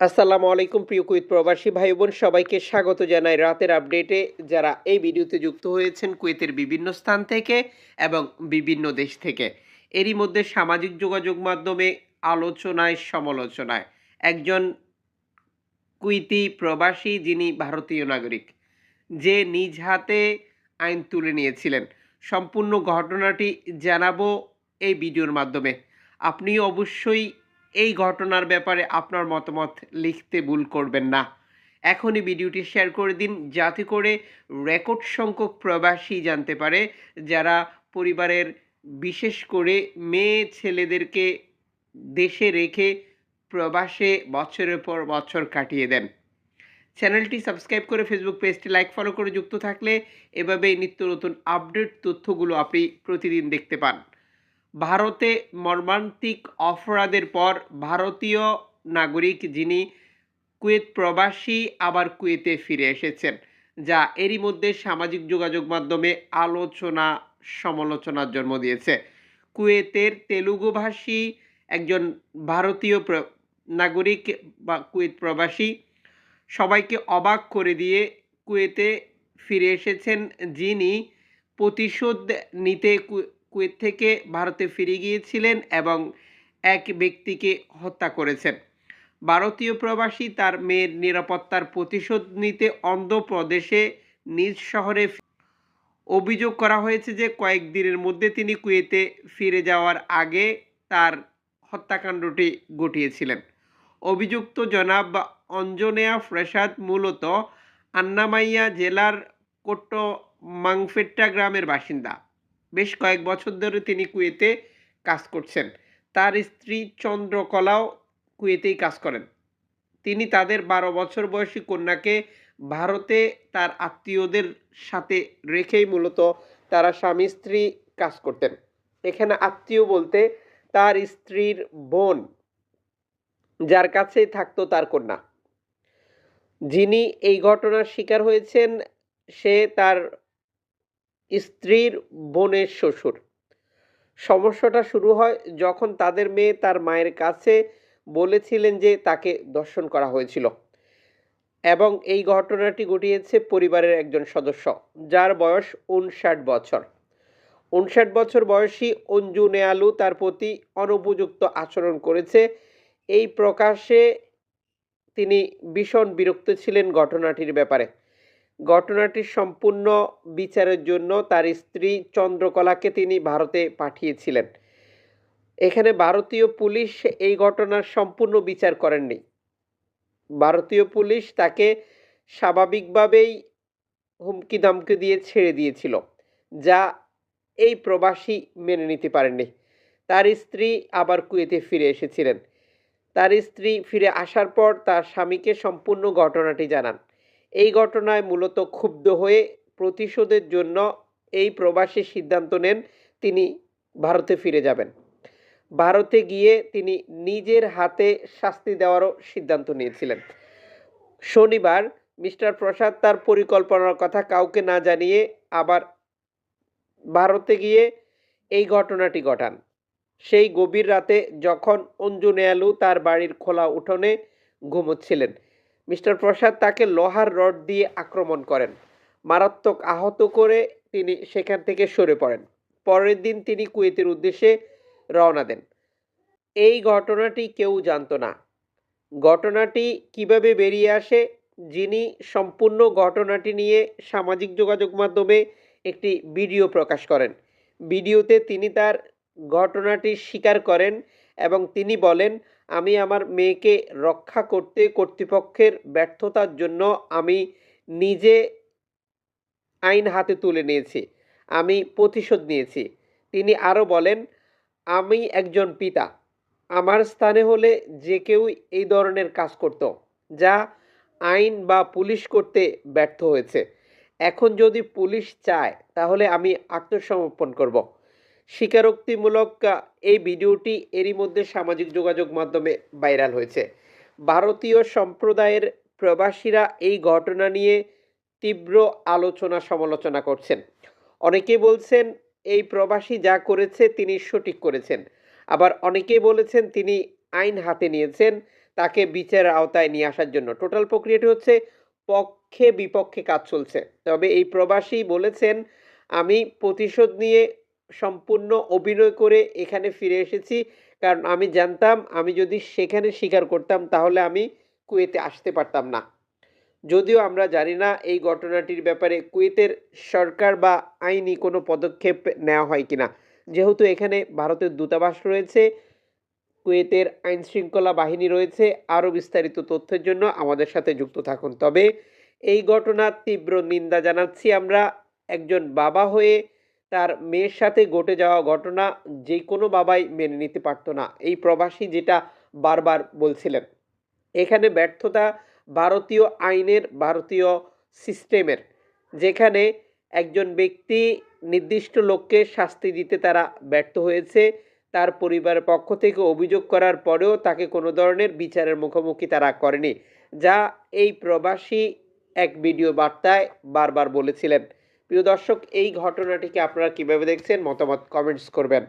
আসসালামু আলাইকুম প্রিয় কুইত প্রবাসী ভাই বোন সবাইকে স্বাগত জানাই রাতের আপডেটে। যারা এই ভিডিওতে যুক্ত হয়েছেন কুয়েতের বিভিন্ন স্থান থেকে এবং বিভিন্ন দেশ থেকে, এরই মধ্যে সামাজিক যোগাযোগ মাধ্যমে, আলোচনায়, সমালোচনায় একজন কুইতি প্রবাসী যিনি ভারতীয় নাগরিক, যে নিজ হাতে আইন তুলে নিয়েছিলেন। সম্পূর্ণ ঘটনাটি জানাব এই ভিডিওর মাধ্যমে। আপনি অবশ্যই এই ঘটনার ব্যাপারে আপনার মতামত লিখতে ভুল করবেন না। এখনই ভিডিওটি শেয়ার করে দিন, যাতে করে রেকর্ড সংখ্যক প্রবাসী জানতে পারে, যারা পরিবারের বিশেষ করে মেয়ে ছেলেদেরকে দেশে রেখে প্রবাসে বছরের পর বছর কাটিয়ে দেন। চ্যানেলটি সাবস্ক্রাইব করে ফেসবুক পেজটি লাইক, ফলো করে যুক্ত থাকলে এভাবেই নিত্য নতুন আপডেট তথ্যগুলো আপনি প্রতিদিন দেখতে পান। ভারতে মর্মান্তিক অপরাধের পর ভারতীয় নাগরিক যিনি কুয়েত প্রবাসী আবার কুয়েতে ফিরে এসেছেন, যা এরই মধ্যে সামাজিক যোগাযোগ মাধ্যমে আলোচনা, সমালোচনার জন্ম দিয়েছে। কুয়েতের তেলুগুভাষী একজন ভারতীয় নাগরিক বা কুয়েত প্রবাসী সবাইকে অবাক করে দিয়ে কুয়েতে ফিরে এসেছেন যিনি প্রতিশোধ নিতে কুয়েত থেকে ভারতে ফিরে গিয়েছিলেন এবং এক ব্যক্তিকে হত্যা করেছেন। ভারতীয় প্রবাসী তার মেয়ের নিরাপত্তার প্রতিশোধ নিতে অন্ধ্রপ্রদেশে নিজ শহরে অভিযোগ করা হয়েছে যে কয়েকদিনের মধ্যে তিনি কুয়েতে ফিরে যাওয়ার আগে তার হত্যাকাণ্ডটি ঘটিয়েছিলেন। অভিযুক্ত জনাব অঞ্জনেয়া প্রসাদ মূলত আন্নামাইয়া জেলার কোট্ট মাংফেট্টা গ্রামের বাসিন্দা। বেশ কয়েক বছর ধরে তিনি কুয়েতে কাজ করছেন। তার স্ত্রী চন্দ্রকলাও কুয়েতেই কাজ করেন। তিনি তাদের বারো বছর বয়সী কন্যাকে ভারতে তার আত্মীয়দের সাথে রেখেই মূলত তারা স্বামী স্ত্রী কাজ করতেন। এখানে আত্মীয় বলতে তার স্ত্রীর বোন, যার কাছেই থাকতো তার কন্যা। যিনি এই ঘটনার শিকার হয়েছেন, সে তার স্ত্রীর বোনের শ্বশুর। সমস্যাটা শুরু হয় যখন তাদের মেয়ে তার মায়ের কাছে বলেছিলেন যে তাকে দর্শন করা হয়েছিল এবং এই ঘটনাটি ঘটিয়েছে পরিবারের একজন সদস্য, যার বয়স উনষাট বছর। উনষাট বছর বয়সী অঞ্জু নেয়ালু তার প্রতি অনুপযুক্ত আচরণ করেছে। এই প্রকাশে তিনি ভীষণ বিরক্ত ছিলেন ঘটনাটির ব্যাপারে। ঘটনাটির সম্পূর্ণ বিচারের জন্য তার স্ত্রী চন্দ্রকলাকে তিনি ভারতে পাঠিয়েছিলেন। এখানে ভারতীয় পুলিশ এই ঘটনার সম্পূর্ণ বিচার করেননি। ভারতীয় পুলিশ তাকে স্বাভাবিকভাবেই হুমকি দামকি দিয়ে ছেড়ে দিয়েছিল, যা এই প্রবাসী মেনে নিতে পারেননি। তার স্ত্রী আবার কুয়েতে ফিরে এসেছিলেন। তার স্ত্রী ফিরে আসার পর তার স্বামীকে সম্পূর্ণ ঘটনাটি জানান। এই ঘটনায় মূলত ক্ষুব্ধ হয়ে প্রতিশোধের জন্য এই প্রবাসী সিদ্ধান্ত নেন তিনি ভারতে ফিরে যাবেন। ভারতে গিয়ে তিনি নিজের হাতে শাস্তি দেওয়ারও সিদ্ধান্ত নিয়েছিলেন। শনিবার মিস্টার প্রসাদ তার পরিকল্পনার কথা কাউকে না জানিয়ে আবার ভারতে গিয়ে এই ঘটনাটি ঘটান। সেই গভীর রাতে যখন অঞ্জু নেয়ালু তার বাড়ির খোলা উঠোনে ঘুমোচ্ছিলেন মিস্টার প্রসাদ তাকে লোহার রড দিয়ে আক্রমণ করেন। মারাত্মক আহত করে তিনি সেখান থেকে সরে পড়েন। পরের দিন তিনি কুয়েতের উদ্দেশ্যে রওনা দেন। এই ঘটনাটি কেউ জানতো না। ঘটনাটি কীভাবে বেরিয়ে আসে, যিনি সম্পূর্ণ ঘটনাটি নিয়ে সামাজিক যোগাযোগ মাধ্যমে একটি ভিডিও প্রকাশ করেন। ভিডিওতে তিনি তার ঘটনাটি স্বীকার করেন এবং তিনি বলেন আমি আমার মেয়েকে রক্ষা করতে কর্তৃপক্ষের ব্যর্থতার জন্য আমি নিজে আইন হাতে তুলে নিয়েছি, আমি প্রতিশোধ নিয়েছি। তিনি আরও বলেন, আমি একজন পিতা। আমার স্থানে হলে যে কেউ এই ধরনের কাজ করত, যা আইন বা পুলিশ করতে ব্যর্থ হয়েছে। এখন যদি পুলিশ চায়, তাহলে আমি আত্মসমর্পণ করব। স্বীকারোক্তিমূলক এই ভিডিওটি এরই মধ্যে সামাজিক যোগাযোগ মাধ্যমে ভাইরাল হয়েছে। ভারতীয় সম্প্রদায়ের প্রবাসীরা এই ঘটনা নিয়ে তীব্র আলোচনা সমালোচনা করছেন। অনেকে বলছেন, এই প্রবাসী যা করেছে তিনি সঠিক করেছেন। আবার অনেকে বলেছেন, তিনি আইন হাতে নিয়েছেন তাকে বিচারের আওতায় নিয়ে আসার জন্য। টোটাল প্রক্রিয়াটি হচ্ছে পক্ষে বিপক্ষে কাজ চলছে। তবে এই প্রবাসী বলেছেন, আমি প্রতিশোধ নিয়ে সম্পূর্ণ অভিনয় করে এখানে ফিরে এসেছি। কারণ আমি জানতাম, আমি যদি সেখানে স্বীকার করতাম, তাহলে আমি কুয়েতে আসতে পারতাম না। যদিও আমরা জানি না এই ঘটনাটির ব্যাপারে কুয়েতের সরকার বা আইনি কোনো পদক্ষেপ নেওয়া হয় কিনা। যেহেতু এখানে ভারতের দূতাবাস রয়েছে, কুয়েতের আইন শৃঙ্খলা বাহিনী রয়েছে, আরও বিস্তারিত তথ্যের জন্য আমাদের সাথে যুক্ত থাকুন। তবে এই ঘটনার তীব্র নিন্দা জানাচ্ছি আমরা। একজন বাবা হয়ে তার মেয়ের সাথে ঘটে যাওয়া ঘটনা যে কোনো বাবাই মেনে নিতে পারতো না। এই প্রবাসী যেটা বারবার বলছিলেন, এখানে ব্যর্থতা ভারতীয় আইনের, ভারতীয় সিস্টেমের, যেখানে একজন ব্যক্তি নির্দিষ্ট লোককে শাস্তি দিতে তারা ব্যর্থ হয়েছে, তার পরিবারের পক্ষ থেকে অভিযোগ করার পরেও তাকে কোনো ধরনের বিচারের মুখোমুখি তারা করেনি, যা এই প্রবাসী এক ভিডিও বার্তায় বারবার বলেছিলেন। প্রিয় দর্শক এই ঘটনাটিকে আপনারা কীভাবে দেখছেন? মতামত কমেন্টস করবেন।